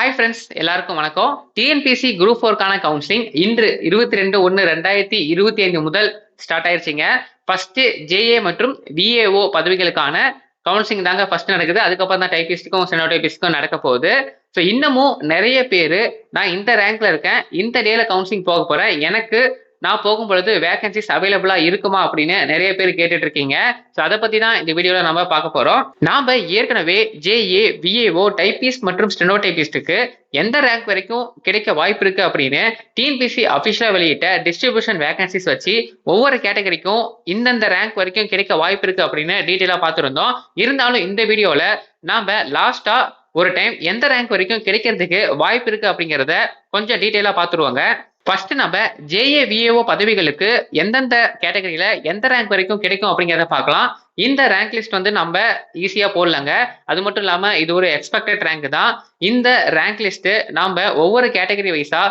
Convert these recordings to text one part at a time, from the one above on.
Hi friends எல்லாருக்கும் வணக்கம். TNPSC group ஃபோர்க்கான counselling இன்று இருபத்தி ரெண்டு ஒன்று ரெண்டாயிரத்தி இருபத்தி ஐந்து முதல் ஸ்டார்ட் ஆயிருச்சுங்க. ஃபர்ஸ்ட் ஜேஏ மற்றும் விஏஓ பதவிகளுக்கான கவுன்சிலிங் தாங்க ஃபர்ஸ்ட் நடக்குது. அதுக்கப்புறம் தான் டைபிஸ்ட்டுக்கும் செனோ டைபிஸ்ட்டுக்கும் நடக்க போகுது. ஸோ இன்னமும் நிறைய பேர் நான் இந்த ரேங்க்ல இருக்கேன். இந்த டேல கவுன்சிலிங் போக போறேன். எனக்கு நான் போகும்பொழுது வேகன்சிஸ் அவைலபிளா இருக்குமா அப்படின்னு நிறைய பேர் கேட்டுட்டு இருக்கீங்க ஸோ அதை பத்தி தான் இந்த வீடியோல நம்ம பார்க்க போறோம். நாம ஏற்கனவே ஜேஏ விஏஓ டைபிஸ்ட் மற்றும் ஸ்டெனோ டைபிஸ்டுக்கு எந்த ரேங்க் வரைக்கும் கிடைக்க வாய்ப்பு இருக்கு அப்படின்னு டிஎன்பிசி அபிஷியலா வெளியிட்ட டிஸ்ட்ரிபியூஷன் வேகன்சிஸ் வச்சு ஒவ்வொரு கேட்டகரிக்கும் இந்தந்த ரேங்க் வரைக்கும் கிடைக்க வாய்ப்பு இருக்கு அப்படின்னு டீட்டெயிலா பார்த்துருந்தோம். இருந்தாலும் இந்த வீடியோல நாம லாஸ்டா ஒரு டைம் எந்த ரேங்க் வரைக்கும் கிடைக்கிறதுக்கு வாய்ப்பு இருக்கு அப்படிங்கிறத கொஞ்சம் டீட்டெயிலா பார்த்துருவாங்க. ஃபர்ஸ்ட் நம்ம ஜேஏ விஏஓ பதவிகளுக்கு எந்தெந்த கேட்டகரியில எந்த ரேங்க் வரைக்கும் கிடைக்கும் அப்படிங்கிறத பார்க்கலாம். இந்த ரேங்க் லிஸ்ட் வந்து நம்ம ஈஸியா போடலங்க. அது மட்டும் இல்லாம இது ஒரு எக்ஸ்பெக்டட் ரேங்க் தான். இந்த ரேங்க் லிஸ்ட் நாம ஒவ்வொரு கேட்டகரி வைஸா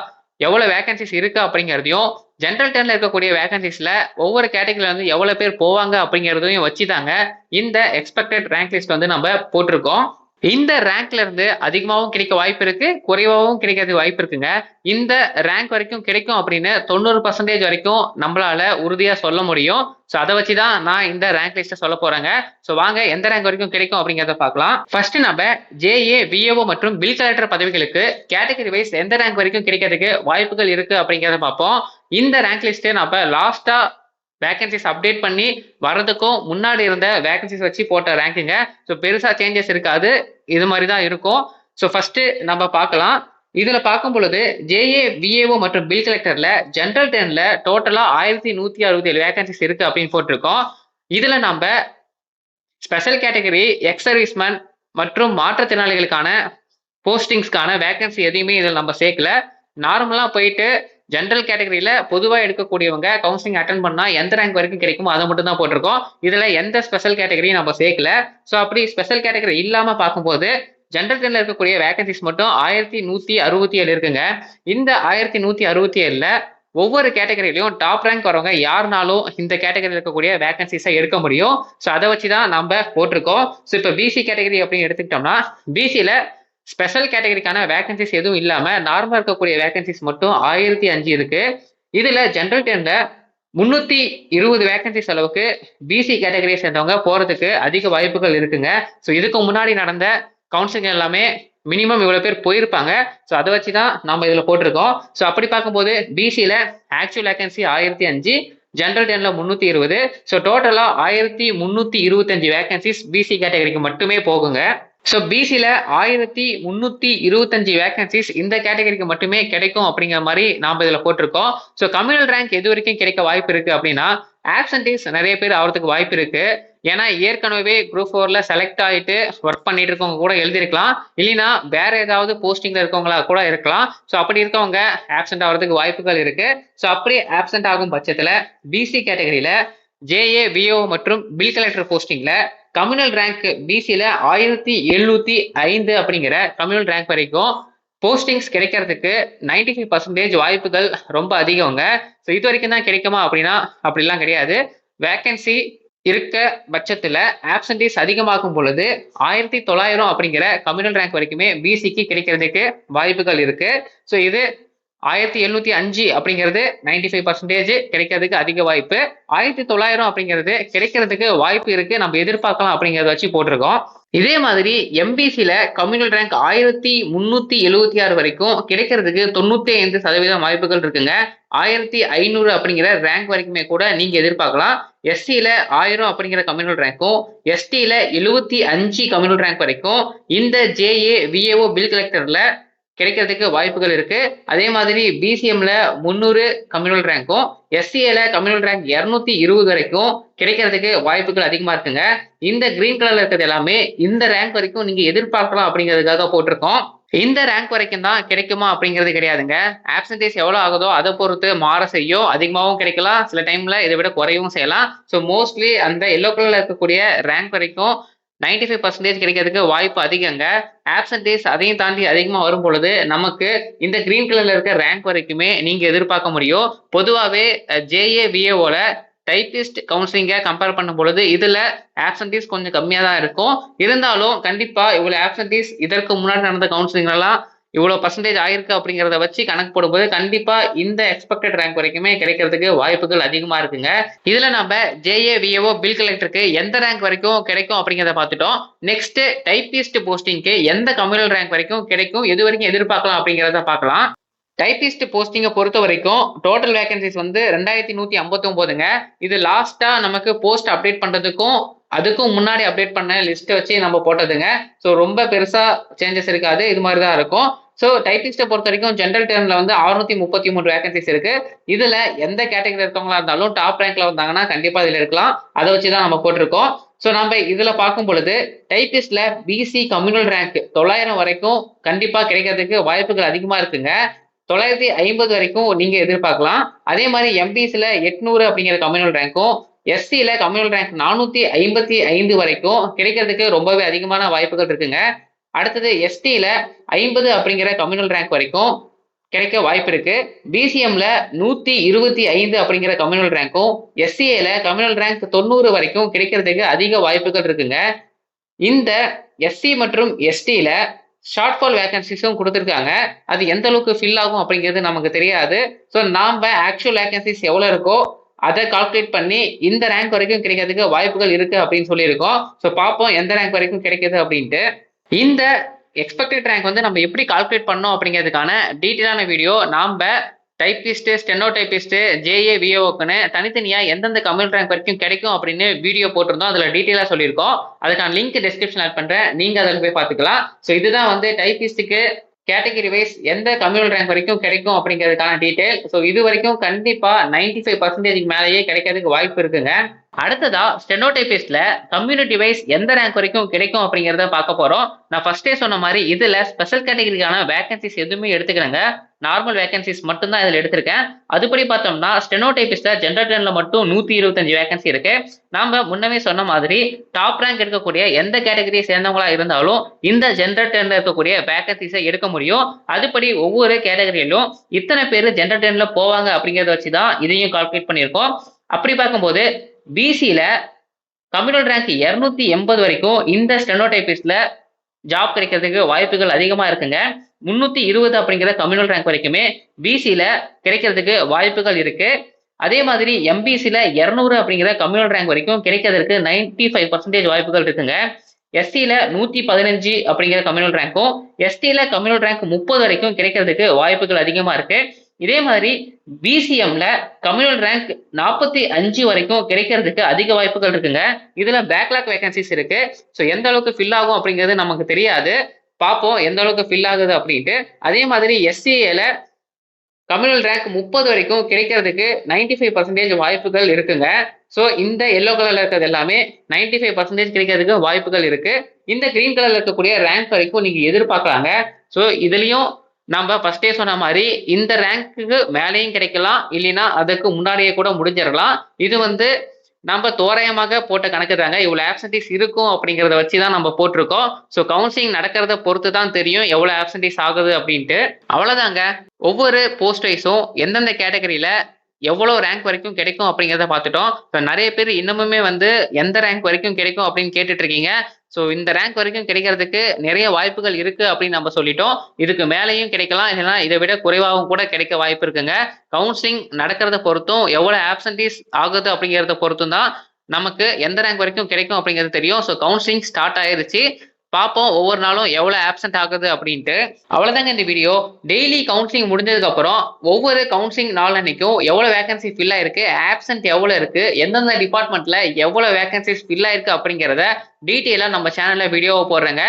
எவ்வளவு வேகன்சிஸ் இருக்கு அப்படிங்கிறதையும் ஜென்ரல் டென்ல இருக்கக்கூடிய வேகன்சிஸ்ல ஒவ்வொரு கேட்டகரியில வந்து எவ்வளவு பேர் போவாங்க அப்படிங்கிறதையும் வச்சுதாங்க இந்த எக்ஸ்பெக்டட் ரேங்க் லிஸ்ட் வந்து நம்ம போட்டிருக்கோம். இந்த ரேங்க்ல இருந்து அதிகமாகவும் கிடைக்க வாய்ப்பு இருக்கு குறைவாகவும் கிடைக்கிறது வாய்ப்பு இருக்குங்க. இந்த ரேங்க் வரைக்கும் கிடைக்கும் அப்படின்னு தொண்ணூறு பர்சன்டேஜ் வரைக்கும் நம்மளால உறுதியா சொல்ல முடியும். ஸோ அதை வச்சு தான் நான் இந்த ரேங்க் லிஸ்ட்டை சொல்ல போறேங்க. ஸோ வாங்க எந்த ரேங்க் வரைக்கும் கிடைக்கும் அப்படிங்கிறத பார்க்கலாம். ஃபர்ஸ்ட் நம்ம ஜேஏ விஏஓ மற்றும் பில் கலெக்டர் பதவிகளுக்கு கேட்டகரி வைஸ் எந்த ரேங்க் வரைக்கும் கிடைக்கிறதுக்கு வாய்ப்புகள் இருக்கு அப்படிங்கிறத பார்ப்போம். இந்த ரேங்க் லிஸ்ட்டை நம்ம லாஸ்டா வேகன்சிஸ் அப்டேட் பண்ணி வர்றதுக்கும் முன்னாடி இருந்த வேகன்சிஸ் வச்சு போட்ட ரேங்கிங்க ஸோ பெருசாக சேஞ்சஸ் இருக்காது. இது மாதிரி தான் இருக்கும். ஸோ ஃபர்ஸ்ட் நம்ம பார்க்கலாம். இதில் பார்க்கும் பொழுது ஜேஏ விஏஓ மற்றும் பில் கலெக்டரில் ஜென்ரல் டென்ல டோட்டலாக ஆயிரத்தி நூற்றி அறுபத்தி ஏழு வேகன்சிஸ் இருக்கு அப்படின்னு போட்டிருக்கோம். இதில் நம்ம ஸ்பெஷல் கேட்டகரி எக்ஸ் சர்வீஸ்மேன் மற்றும் மாற்றுத்திறனாளிகளுக்கான போஸ்டிங்ஸ்க்கான வேகன்சி எதையுமே இதில் நம்ம சேர்க்கல. நார்மலாக போயிட்டு ஜென்ரல் கேட்டகரியில பொதுவாக எடுக்கக்கூடியவங்க கவுன்சிலிங் அட்டன் பண்ணா எந்த ரேங்க் வரைக்கும் கிடைக்குமோ அதை மட்டும் தான் போட்டிருக்கோம். இதுல எந்த ஸ்பெஷல் கேட்டகரியும் நம்ம சேர்க்கல. ஸோ அப்படி ஸ்பெஷல் கேட்டகரி இல்லாம பார்க்கும்போது ஜென்ரல் டென்ல இருக்கக்கூடிய வேகன்சிஸ் மட்டும் ஆயிரத்தி நூத்தி அறுபத்தி ஏழு இருக்குங்க. இந்த ஆயிரத்தி நூத்தி அறுபத்தி ஏழுல ஒவ்வொரு கேட்டகரியிலையும் டாப் ரேங்க் வரவங்க யாருனாலும் இந்த கேட்டகரியில் இருக்கக்கூடிய வேகன்சிஸை எடுக்க முடியும். ஸோ அதை வச்சு தான் நம்ம போட்டிருக்கோம். ஸோ இப்போ பிசி கேட்டகரி அப்படின்னு எடுத்துக்கிட்டோம்னா பிசியில் ஸ்பெஷல் கேட்டகரிக்கான வேகன்சிஸ் எதுவும் இல்லாமல் நார்மலாக இருக்கக்கூடிய வேகன்சிஸ் மட்டும் ஆயிரத்தி அஞ்சு இருக்கு. இதில் ஜென்ரல் டென்ல முன்னூத்தி இருபது வேகன்சிஸ் அளவுக்கு பிசி கேட்டகரியை சேர்ந்தவங்க போறதுக்கு அதிக வாய்ப்புகள் இருக்குங்க. ஸோ இதுக்கு முன்னாடி நடந்த கவுன்சிலிங் எல்லாமே மினிமம் இவ்வளோ பேர் போயிருப்பாங்க. ஸோ அதை வச்சு தான் நம்ம இதில் போட்டிருக்கோம். ஸோ அப்படி பார்க்கும்போது பிசியில் ஆக்சுவல் வேகன்சி ஆயிரத்தி அஞ்சு ஜென்ரல் டென்ல முந்நூற்றி இருபது. ஸோ டோட்டலாக ஆயிரத்தி முந்நூற்றி இருபத்தஞ்சு வேகன்சிஸ் பிசி கேட்டகரிக்கு மட்டுமே போகுங்க. ஸோ பிசியில் ஆயிரத்தி முந்நூற்றி இருபத்தஞ்சு வேகன்சிஸ் இந்த கேட்டகரிக்கு மட்டுமே கிடைக்கும் அப்படிங்கிற மாதிரி நாம் இதில் போட்டிருக்கோம். ஸோ கம்யூனல் ரேங்க் எது வரைக்கும் கிடைக்க வாய்ப்பு இருக்குது அப்படின்னா ஆப்சன்டீஸ் நிறைய பேர் ஆகிறதுக்கு வாய்ப்பு இருக்குது ஏன்னா ஏற்கனவே குரூப் ஃபோரில் செலக்ட் ஆகிட்டு ஒர்க் பண்ணிட்டு இருக்கவங்க கூட எழுதிருக்கலாம். இல்லைன்னா வேற ஏதாவது போஸ்டிங்கில் இருக்கவங்களா கூட இருக்கலாம். ஸோ அப்படி இருக்கவங்க ஆப்சென்ட் ஆகிறதுக்கு வாய்ப்புகள் இருக்குது ஸோ அப்படி ஆப்சென்ட் ஆகும் பட்சத்தில் பிசி கேட்டகரியில் ஜேஏ விஓ மற்றும் பில் கலெக்டர் போஸ்டிங்கில் கம்யூனல் ரேங்க் பிசியில் ஆயிரத்தி எழுநூத்தி ஐந்து அப்படிங்கிற கம்யூனல் ரேங்க் வரைக்கும் போஸ்டிங்ஸ் கிடைக்கிறதுக்கு நைன்டி ஃபைவ் பர்சன்டேஜ் வாய்ப்புகள் ரொம்ப அதிகங்க. ஸோ இது வரைக்கும் தான் கிடைக்குமா அப்படின்னா அப்படிலாம் கிடையாது. வேக்கன்சி இருக்க பட்சத்தில் ஆப்சன்டேஸ் அதிகமாகும் பொழுது ஆயிரத்தி தொள்ளாயிரம் அப்படிங்கிற கம்யூனல் ரேங்க் வரைக்குமே பிசிக்கு கிடைக்கிறதுக்கு வாய்ப்புகள் இருக்கு. ஸோ இது ஆயிரத்தி எழுநூத்தி அஞ்சு அப்படிங்கிறது நைன்டி ஃபைவ் பர்சன்டேஜ் கிடைக்கிறதுக்கு அதிக வாய்ப்பு. ஆயிரத்தி தொள்ளாயிரம் அப்படிங்கிறது கிடைக்கிறதுக்கு வாய்ப்பு இருக்கு. நம்ம எதிர்பார்க்கலாம் அப்படிங்கறத வச்சு போட்டிருக்கோம். இதே மாதிரி எம்பிசியில கம்யூனல் ரேங்க் ஆயிரத்தி முன்னூத்தி எழுபத்தி ஆறு வரைக்கும் கிடைக்கிறதுக்கு தொண்ணூத்தி ஐந்து சதவீதம் வாய்ப்புகள் இருக்குங்க. ஆயிரத்தி ஐநூறு அப்படிங்கிற ரேங்க் வரைக்குமே கூட நீங்க எதிர்பார்க்கலாம். எஸ்சியில ஆயிரம் அப்படிங்கிற கம்யூனல் ரேங்க்கும் எஸ்டியில எழுபத்தி அஞ்சு கம்யூனல் ரேங்க் வரைக்கும் இந்த ஜேஏ விஏஓ பில் கலெக்டர்ல கிடைக்கிறதுக்கு வாய்ப்புகள் இருக்கு. அதே மாதிரி பிசிஎம்ல முந்நூறு கம்யூனல் ரேங்க்கும் எஸ்சிஏல கம்யூனல் ரேங்க் இரநூத்தி இருபது வரைக்கும் கிடைக்கிறதுக்கு வாய்ப்புகள் அதிகமா இருக்குங்க. இந்த கிரீன் கலர்ல இருக்கிறது எல்லாமே இந்த ரேங்க் வரைக்கும் நீங்க எதிர்பார்க்கலாம் அப்படிங்கிறதுக்காக போட்டிருக்கோம். இந்த ரேங்க் வரைக்கும் தான் கிடைக்குமா அப்படிங்கிறது கிடையாதுங்க. ஆப்சன்டேஜ் எவ்வளோ ஆகுதோ அதை பொறுத்து மாற செய்யும். அதிகமாகவும் கிடைக்கலாம். சில டைம்ல இதை விட குறையவும் செய்யலாம். ஸோ மோஸ்ட்லி அந்த எல்லோ கலர்ல இருக்கக்கூடிய ரேங்க் வரைக்கும் நைன்டி ஃபைவ் பர்சன்டேஜ் கிடைக்கிறதுக்கு வாய்ப்பு அதிகங்க. ஆப்சன்டேஜ் அதையும் தாண்டி அதிகமாக வரும் பொழுது நமக்கு இந்த கிரீன் கலர்ல இருக்க ரேங்க் வரைக்குமே நீங்க எதிர்பார்க்க முடியும். பொதுவாகவே ஜேஏ விஏஓல டைபிஸ்ட் கவுன்சிலிங்கை கம்பேர் பண்ணும் பொழுது இதில் ஆப்சன்டீஸ் கொஞ்சம் கம்மியாக தான் இருக்கும். இருந்தாலும் கண்டிப்பாக இவ்வளோ ஆப்சன்டீஸ் இதற்கு முன்னாடி நடந்த கவுன்சிலிங் எல்லாம் இவ்வளோ பர்சன்டேஜ் ஆயிருக்கு அப்படிங்கிறத வச்சு கணக்கு போடும்போது கண்டிப்பா இந்த எக்ஸ்பெக்டட் ரேங்க் வரைக்குமே கிடைக்கிறதுக்கு வாய்ப்புகள் அதிகமா இருக்குங்க. இதுல நம்ம ஜேஏ விஏஓ பில் கலெக்டருக்கு எந்த ரேங்க் வரைக்கும் கிடைக்கும் அப்படிங்கிறத பார்த்துட்டோம். நெக்ஸ்ட் டைபிஸ்ட் போஸ்டிங்க்கு எந்த கம்யூனல் ரேங்க் வரைக்கும் கிடைக்கும் எது வரைக்கும் எதிர்பார்க்கலாம் அப்படிங்கிறத பார்க்கலாம். டைபிஸ்ட் போஸ்டிங்கை பொறுத்த வரைக்கும் டோட்டல் வேகன்சிஸ் வந்து ரெண்டாயிரத்தி நூற்றி ஐம்பத்தி இது லாஸ்ட்டாக நமக்கு போஸ்ட் அப்டேட் பண்ணுறதுக்கும் அதுக்கும் முன்னாடி அப்டேட் பண்ண லிஸ்ட்டை வச்சு நம்ம போட்டதுங்க. ஸோ ரொம்ப பெருசாக சேஞ்சஸ் இருக்காது. இது மாதிரி தான் இருக்கும். ஸோ டைபிஸ்ட்டை பொறுத்த வரைக்கும் ஜென்ரல் டேர்மில் வந்து அறுநூத்தி முப்பத்தி மூணு வேகன்சிஸ் இருக்கு. இதுல எந்த கேட்டகரி இருக்கவங்களா இருந்தாலும் டாப் ரேங்க்ல வந்தாங்கன்னா கண்டிப்பா இதுல இருக்கலாம். அதை வச்சு தான் நம்ம போட்டிருக்கோம். ஸோ நம்ம இதில் பார்க்கும் பொழுது டைபிஸ்ட்ல பிசி கம்யூனல் ரேங்க் தொள்ளாயிரம் வரைக்கும் கண்டிப்பாக கிடைக்கிறதுக்கு வாய்ப்புகள் அதிகமாக இருக்குங்க. தொள்ளாயிரத்தி ஐம்பது வரைக்கும் நீங்க எதிர்பார்க்கலாம். அதே மாதிரி எம்பிஸ்ல எட்நூறு அப்படிங்கிற கம்யூனல் ரேங்க்கும் எஸ்சியில கம்யூனல் ரேங்க் நானூத்தி ஐம்பத்தி ஐந்து வரைக்கும் கிடைக்கிறதுக்கு ரொம்பவே அதிகமான வாய்ப்புகள் இருக்குங்க. அடுத்தது எஸ்டியில ஐம்பது அப்படிங்கிற கம்யூனல் ரேங்க் வரைக்கும் கிடைக்க வாய்ப்பு இருக்கு. பிசிஎம்ல நூத்தி இருபத்தி ஐந்து அப்படிங்கிற கம்யூனல் ரேங்க்கும் எஸ்சிஏல கம்யூனல் ரேங்க் தொண்ணூறு வரைக்கும் கிடைக்கிறதுக்கு அதிக வாய்ப்புகள் இருக்குங்க. இந்த எஸ்சி மற்றும் எஸ்டியில ஷார்ட் ஃபால் வேகன்சிஸும் கொடுத்துருக்காங்க. அது எந்த அளவுக்கு ஃபில் ஆகும் அப்படிங்கிறது நமக்கு தெரியாது. ஸோ நாம் ஆக்சுவல் வேகன்சிஸ் எவ்வளோ இருக்கோ அதை கால்குலேட் பண்ணி இந்த ரேங்க் வரைக்கும் கிடைக்கிறதுக்கு வாய்ப்புகள் இருக்கு அப்படின்னு சொல்லியிருக்கோம். ஸோ பார்ப்போம் எந்த ரேங்க் வரைக்கும் கிடைக்குது அப்படின்ட்டு. இந்த எக்ஸ்பெக்டட் ரேங்க் வந்து நம்ம எப்படி கால்குலேட் பண்ணோம் அப்படிங்கிறதுக்கான டீட்டெயிலான வீடியோ நாம் டைப்பிஸ்ட்டு ஸ்டெனோ டைபிஸ்ட்டு ஜேஏ விஓக்குன்னு தனித்தனியாக எந்தெந்த கம்யூனிட் ரேங்க் வரைக்கும் கிடைக்கும் அப்படின்னு வீடியோ போட்டிருந்தோம். அதில் டீட்டெயிலாக சொல்லியிருக்கோம். அதுக்கான லிங்க் டிஸ்கிரிப்ஷன் ஆட் பண்ணுறேன் நீங்கள் அதில் போய் பார்த்துக்கலாம். ஸோ இதுதான் வந்து டைப்பிஸ்ட்டுக்கு கேட்டகரி வைஸ் எந்த கம்யூனல் ரேங்க் வரைக்கும் கிடைக்கும் அப்படிங்கிறதுக்கான டீட்டெயில் ஸோ இது வரைக்கும் கண்டிப்பாக நைன்டி ஃபைவ் பர்சன்டேஜ் மேலேயே கிடைக்கிறதுக்கு வாய்ப்பு இருக்குங்க. அடுத்ததா ஸ்டெனோடைபிஸ்ட்ல கம்யூனிட்டி வைஸ் எந்த ரேங்க் வரைக்கும் கிடைக்கும் அப்படிங்கிறத பார்க்க போறோம். நான் ஃபர்ஸ்டே சொன்ன மாதிரி இதுல ஸ்பெஷல் கேட்டகரிக்கான வேகன்சிஸ் எதுவுமே எடுத்துக்கிறேங்க நார்மல் வேகன்சிஸ் மட்டும்தான் இதில் இதுல எடுத்திருக்கேன். அதுபடி பார்த்தோம்னா ஸ்டெனோடைபிஸ்ட்ல ஜென்ரல் டென்ல மட்டும் நூத்தி இருபத்தஞ்சு வேகன்சி இருக்கு. நாம முன்னமே சொன்ன மாதிரி டாப் ரேங்க் எடுக்கக்கூடிய எந்த கேட்டகரியை சேர்ந்தவங்களா இருந்தாலும் இந்த ஜென்ரல் டென்ல இருக்கக்கூடிய வேகன்சிஸை எடுக்க முடியும். அதுபடி ஒவ்வொரு கேட்டகரியிலும் இத்தனை பேர் ஜென்ரல் டென்ல போவாங்க அப்படிங்கறத வச்சு தான் இதையும் கால்குலேட் பண்ணியிருக்கோம். அப்படி பார்க்கும்போது பிசியில் கம்யூனல் ரேங்க் இரநூத்தி எண்பது வரைக்கும் இந்த ஸ்டெனோடைபிஸ்ட்ல ஜாப் கிடைக்கிறதுக்கு வாய்ப்புகள் அதிகமாக இருக்குங்க. முன்னூற்றி இருபது அப்படிங்கிற கம்யூனல் ரேங்க் வரைக்குமே பிசியில் கிடைக்கிறதுக்கு வாய்ப்புகள் இருக்குது அதே மாதிரி எம்பிசியில் இரநூறு அப்படிங்கிற கம்யூனல் ரேங்க் வரைக்கும் கிடைக்கிறதுக்கு நைன்டி ஃபைவ் பர்சன்டேஜ் வாய்ப்புகள் இருக்குங்க. எஸ்சியில் நூற்றி பதினஞ்சு அப்படிங்கிற கம்யூனல் ரேங்க்கும் எஸ்டியில் கம்யூனல் ரேங்க் முப்பது வரைக்கும் கிடைக்கிறதுக்கு வாய்ப்புகள் அதிகமாக இருக்குது இதே மாதிரி பிசிஎம்ல கம்யூனல் ரேங்க் நாற்பத்தி அஞ்சு வரைக்கும் கிடைக்கிறதுக்கு அதிக வாய்ப்புகள் இருக்குங்க. இதுல பேக்லாக் வேகன்சிஸ் இருக்கு. ஸோ எந்த அளவுக்கு ஃபில் ஆகும் அப்படிங்கிறது நமக்கு தெரியாது. பார்ப்போம் எந்த அளவுக்கு ஃபில் ஆகுது அப்படின்ட்டு. அதே மாதிரி எஸ்சிஏல கம்யூனல் ரேங்க் முப்பது வரைக்கும் கிடைக்கிறதுக்கு நைன்டி ஃபைவ் பர்சன்டேஜ் வாய்ப்புகள் இருக்குங்க. ஸோ இந்த எல்லோ கலர்ல இருக்கிறது எல்லாமே நைன்டி ஃபைவ் பர்சன்டேஜ் கிடைக்கிறதுக்கு வாய்ப்புகள் இருக்கு. இந்த கிரீன் கலர்ல இருக்கக்கூடிய ரேங்க் வரைக்கும் நீங்க எதிர்பார்க்கலாங்க. ஸோ இதுலயும் நம்ம ஃபர்ஸ்டே சொன்ன மாதிரி இந்த ரேங்க்குக்கு மேலேயும் கிடைக்கலாம் இல்லைன்னா அதுக்கு முன்னாடியே கூட முடிஞ்சிடலாம். இது வந்து நம்ம தோராயமாக போட்ட கணக்கு தாங்க. இவ்வளோ ஆப்சன்டீஸ் இருக்கும் அப்படிங்கிறத வச்சு தான் நம்ம போட்டிருக்கோம். ஸோ கவுன்சிலிங் நடக்கிறத பொறுத்து தான் தெரியும் எவ்வளோ ஆப்சன்டீஸ் ஆகுது அப்படின்ட்டு. அவ்வளோதாங்க ஒவ்வொரு போஸ்ட் வைஸும் எந்தெந்த கேட்டகரியில் எவ்வளோ ரேங்க் வரைக்கும் கிடைக்கும் அப்படிங்கிறத பார்த்துட்டோம். இப்போ நிறைய பேர் இன்னமுமே வந்து எந்த ரேங்க் வரைக்கும் கிடைக்கும் அப்படின்னு கேட்டுட்டு இருக்கீங்க. ஸோ இந்த ரேங்க் வரைக்கும் கிடைக்கிறதுக்கு நிறைய வாய்ப்புகள் இருக்கு அப்படின்னு நம்ம சொல்லிட்டோம். இதுக்கு மேலேயும் கிடைக்கலாம். இல்லைன்னா இதை விட குறைவாகவும் கூட கிடைக்க வாய்ப்பு இருக்குங்க. கவுன்சிலிங் நடக்கிறத பொறுத்தும் எவ்வளோ ஆப்சன்டீஸ் ஆகுது அப்படிங்கிறத பொறுத்தும் தான் நமக்கு எந்த ரேங்க் வரைக்கும் கிடைக்கும் அப்படிங்கிறது தெரியும். ஸோ கவுன்சிலிங் ஸ்டார்ட் ஆயிருச்சு. பார்ப்போம் ஒவ்வொரு நாளும் எவ்வளோ ஆப்சென்ட் ஆகுது அப்படின்ட்டு. அவ்வளோதாங்க இந்த வீடியோ டெய்லி கவுன்சிலிங் முடிஞ்சதுக்கப்புறம் ஒவ்வொரு கவுன்சிலிங் நாள் அன்னைக்கும் எவ்வளோ வேகன்சி ஃபில் ஆயிருக்கு ஆப்சென்ட் எவ்வளோ இருக்கு எந்தெந்த டிபார்ட்மெண்ட்ல எவ்வளோ வேகன்சிஸ் ஃபில் ஆயிருக்கு அப்படிங்கிறத டீட்டெயிலாக நம்ம சேனலில் வீடியோவை போடுறேங்க.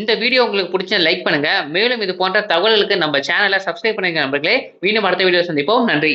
இந்த வீடியோ உங்களுக்கு பிடிச்ச லைக் பண்ணுங்க. மேலும் இது போன்ற தகவல்களுக்கு நம்ம சேனலை சப்ஸ்கிரைப் பண்ணுங்க நம்பர்களே மீண்டும் அடுத்த வீடியோ சந்திப்போம். நன்றி.